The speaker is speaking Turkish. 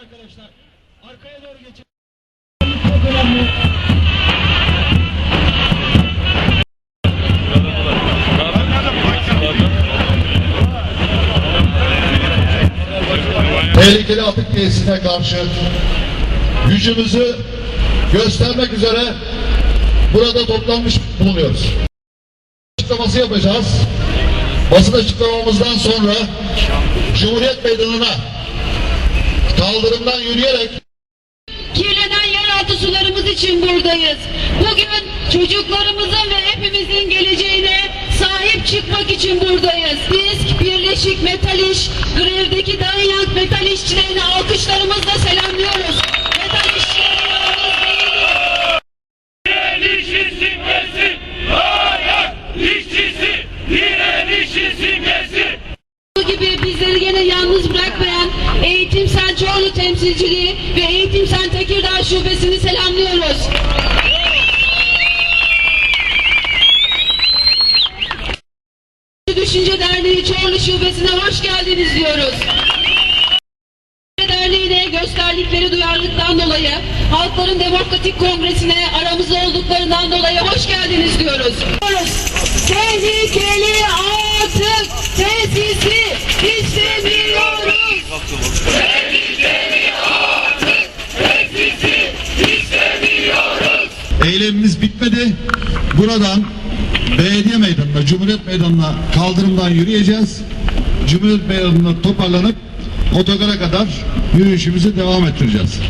çıktı arkadaşlar. Arkaya doğru geçin. Çok önemli. Tehlikeli atık tesisine karşı gücümüzü göstermek üzere burada toplanmış bulunuyoruz. Açıklaması yapacağız. Basın açıklamamızdan sonra Cumhuriyet Meydanı'na kaldırımdan yürüyerek Kirlenen yeraltı sularımız için buradayız. Bugün çocuklarımızın ve hepimizin geleceğine sahip çıkmak için buradayız. Biz Birleşik Metal İş, grevdeki Danyank Metal İşçilerini alkışlarımızla yalnız bırakmayan Eğitim Sen temsilciliği ve Eğitim Sen Tekirdağ şubesini selamlıyoruz. Düşünce Derneği Çorlu Şubesi'ne hoş geldiniz diyoruz. Derneği'ne gösterdikleri duyarlılıktan dolayı Halkların Demokratik Kongresi'ne aramızda olduklarından dolayı hoş geldiniz diyoruz. Tehlikeli atık tesisi bitmedi. Buradan belediye meydanına, Cumhuriyet Meydanı'na kaldırımdan yürüyeceğiz. Cumhuriyet Meydanı'na toparlanıp otogara kadar yürüyüşümüzü devam ettireceğiz.